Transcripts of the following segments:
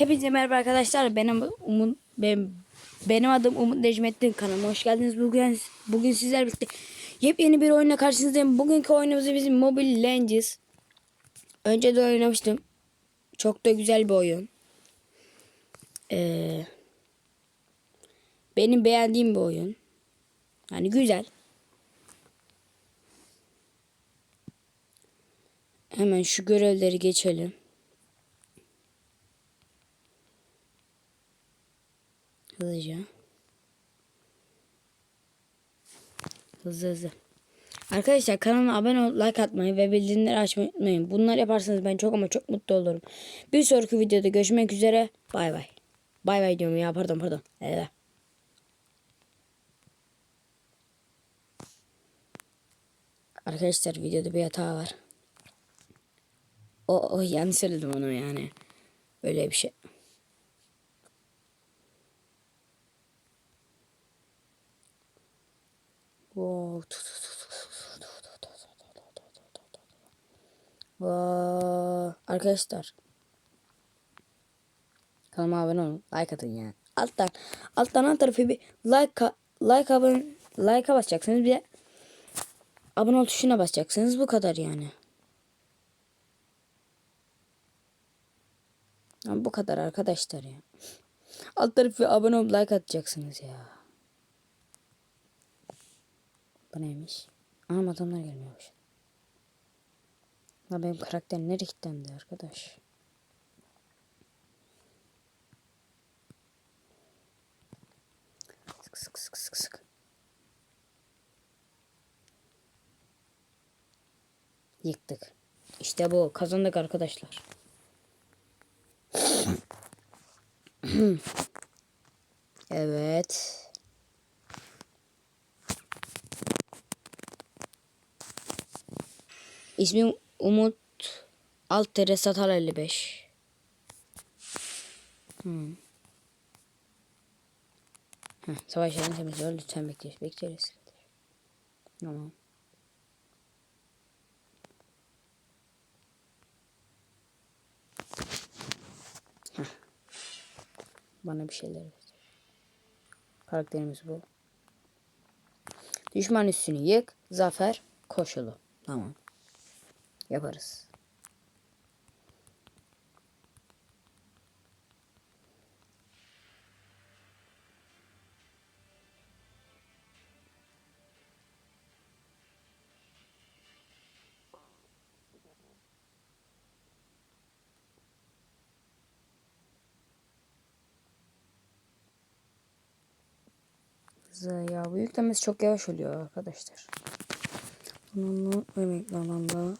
Hepinize merhaba arkadaşlar. Benim Umut ben, benim adım Umut Necmettin kanalıma hoş geldiniz. Bugün bugün sizler birlikte yepyeni bir oyunla karşınızdayım. Bugünkü oyunumuz bizim Mobile Legends. Önce de oynamıştım. Çok da güzel bir oyun. Ee, benim beğendiğim bir oyun. Yani güzel. Hemen şu görevleri geçelim. Hızlıca. Hızlı hızlı. Arkadaşlar kanalıma abone ol, like atmayı ve bildirimleri açmayı unutmayın. Bunlar yaparsanız ben çok ama çok mutlu olurum. Bir sonraki videoda görüşmek üzere. Bay bay. Bay bay diyorum ya pardon pardon. Evet. Arkadaşlar videoda bir hata var. O, o yanlış söyledim onu yani. Öyle bir şey. Wow. Arkadaşlar. Kanalıma abone olun. Like atın ya. Alttan. Alttan alt tarafı bir like like abone like'a basacaksınız. Bir de abone ol tuşuna basacaksınız. Bu kadar yani. Ya bu kadar arkadaşlar ya. Alt tarafı abone olup like atacaksınız ya. Bu neymiş? Aha adamlar gelmiyormuş. La benim karakter nereye kilitlendi arkadaş? Sık sık sık sık sık. Yıktık. İşte bu. Kazandık arkadaşlar. evet. İsmim Umut Alt tere Satal 55. Hmm. Heh, savaş yerini temizliyor. Lütfen bekleriz. Bekleriz. Tamam. Heh. Bana bir şeyler ver. Karakterimiz bu. Düşman üstünü yık. Zafer koşulu. Tamam. Yaparız. Hızlı ya bu yüklemesi çok yavaş oluyor arkadaşlar. Lananla, evet lananla.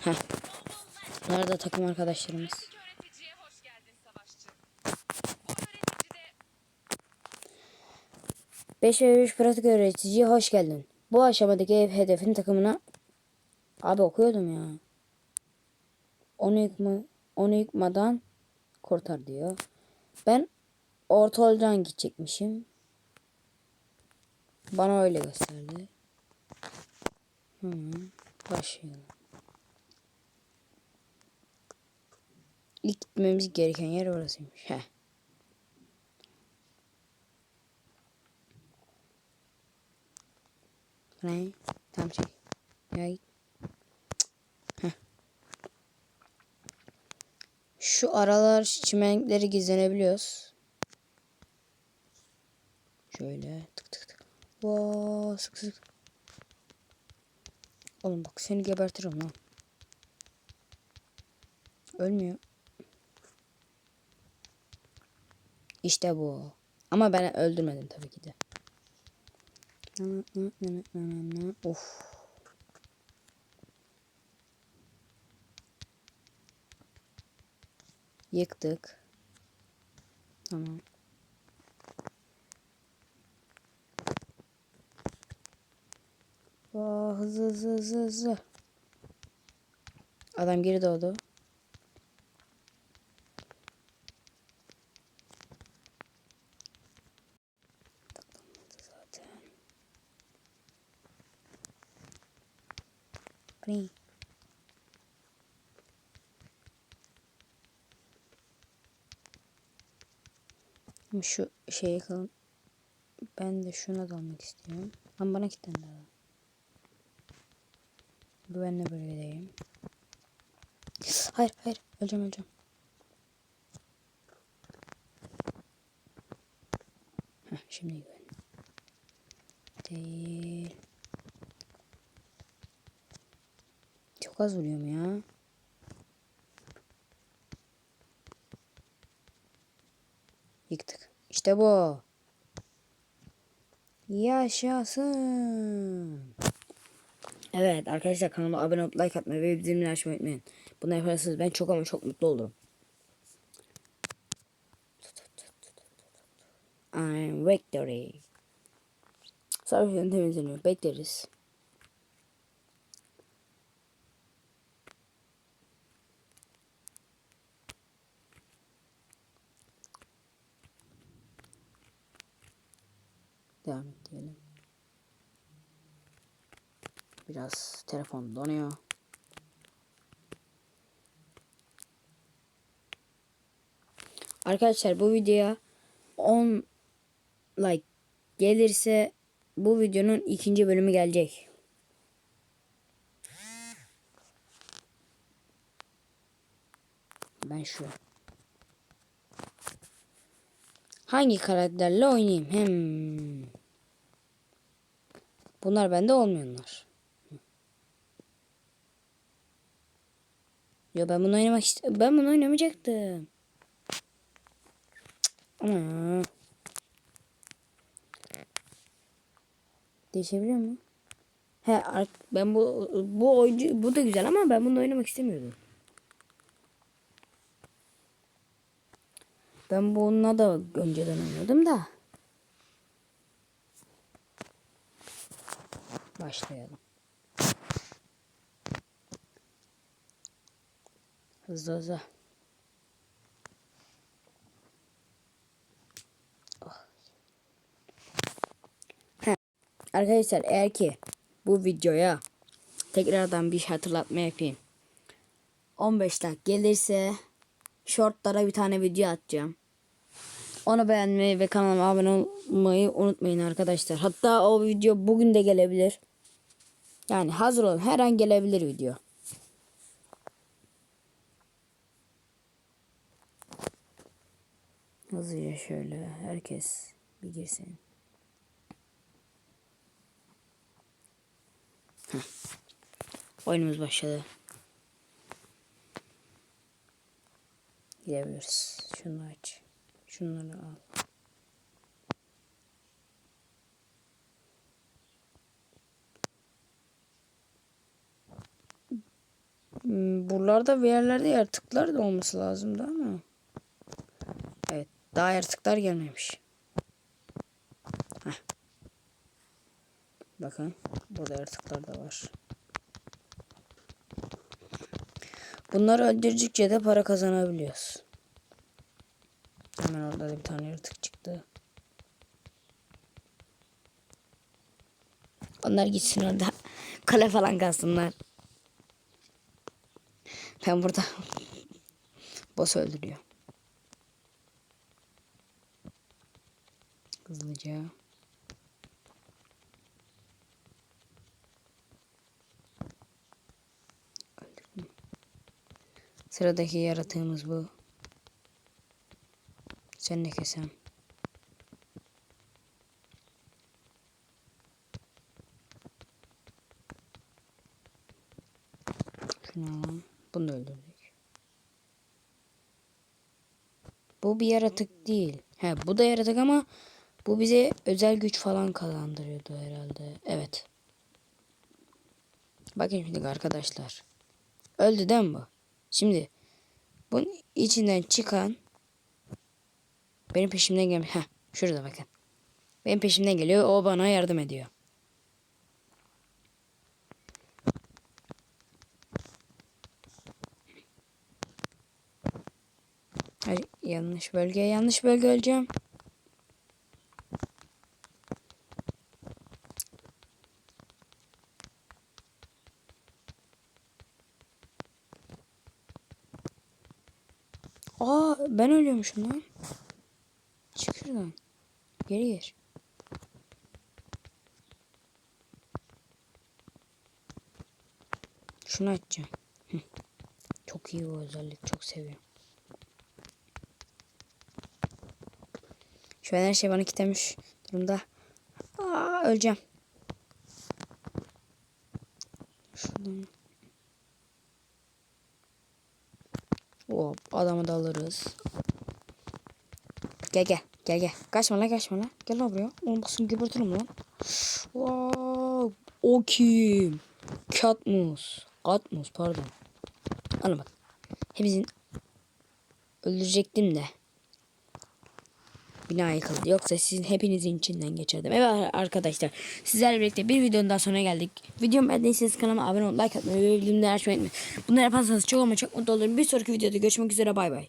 Heh. Bunlar da takım arkadaşlarımız. 5 ve 3 pratik öğreticiye hoş geldin. Bu aşamadaki ev hedefin takımına Abi okuyordum ya. Onu yıkma, onu yıkmadan kurtar diyor. Ben orta olcan gidecekmişim. Bana öyle gösterdi. Başlayalım. İlk gitmemiz gereken yer orasıymış. Heh. Ne? Tam şey. Yay. Şu aralar çimenlikleri gizlenebiliyoruz. Şöyle tık tık tık. Vaa sık sık. Oğlum bak seni gebertirim lan. Ölmüyor. İşte bu. Ama ben öldürmedim tabii ki de. Of. Yıktık. Tamam. hızlı hızlı hızlı hızlı. Adam geri doğdu. Green. Şu şeye kalın. Ben de şuna dalmak istiyorum. Ama bana kilitlendi Güvenli bölgedeyim. Hayır hayır. Öleceğim öleceğim. Heh, şimdi güven. Değil. Çok az vuruyorum ya. Yıktık. İşte bu. Yaşasın. Evet arkadaşlar kanalıma abone olup like atmayı ve bildirimleri açmayı unutmayın. Bunu yaparsanız ben çok ama çok mutlu olurum. I'm victory. Yönü temizleniyor. Bekleriz. Biraz telefon donuyor. Arkadaşlar bu videoya 10 like gelirse bu videonun ikinci bölümü gelecek. Ben şu. Hangi karakterle oynayayım? Hem. Bunlar bende olmayanlar. Yo ben bunu oynamak ist ben bunu oynamayacaktım. Ama Değişebiliyor mu? He ben bu bu oyuncu bu da güzel ama ben bunu oynamak istemiyordum. Ben bununla da önceden oynuyordum da. Başlayalım. Hızlı hızlı. Oh. Arkadaşlar eğer ki bu videoya tekrardan bir hatırlatma yapayım. 15 dakika gelirse shortlara bir tane video atacağım. Onu beğenmeyi ve kanalıma abone olmayı unutmayın arkadaşlar. Hatta o video bugün de gelebilir. Yani hazır olun. Her an gelebilir video. Hızlıca şöyle herkes bir girsin. Heh. Oyunumuz başladı. Gidebiliriz. Şunu aç. Şunları al. Hmm, Buralarda bir yerlerde yaratıklar da olması lazımdı ama. Daha yaratıklar gelmemiş. Heh. Bakın. Burada yaratıklar da var. Bunları öldürdükçe de para kazanabiliyoruz. Hemen orada da bir tane yaratık çıktı. Onlar gitsin orada. Kale falan kalsınlar. Ben burada boss öldürüyor. Hızlıca. Öldürdüm. Sıradaki yaratığımız bu. Sen ne kesem? Şunu alalım. Bunu öldürdük. Bu bir yaratık değil. He bu da yaratık ama bu bize özel güç falan kazandırıyordu herhalde. Evet. Bakın şimdi arkadaşlar. Öldü değil mi bu? Şimdi bunun içinden çıkan benim peşimden gelmiş. Heh, şurada bakın. Benim peşimden geliyor. O bana yardım ediyor. Hayır, yanlış bölge, yanlış bölge öleceğim. Ölüyormuşum lan. Çık. şuradan. Geri gir. Şunu açacağım. Çok iyi bu özellik. Çok seviyorum. Şu an her şey bana kitlemiş durumda. Aa, öleceğim. Şuradan. Hop adamı da alırız. Gel gel gel gel. Kaçma lan kaçma lan. Gel lan buraya. Oğlum basın gebertirim lan. Wow. O kim? Katmus. Katmus pardon. Alın bak. Hepsini öldürecektim de. Bina yıkıldı. Yoksa sizin hepinizin içinden geçerdim. Evet arkadaşlar. Sizlerle birlikte bir videonun daha sonuna geldik. Videomu beğendiyseniz kanalıma abone olmayı, like atmayı ve bildirimleri açmayı unutmayın. Bunları yaparsanız çok ama çok mutlu olurum. Bir sonraki videoda görüşmek üzere. Bay bay.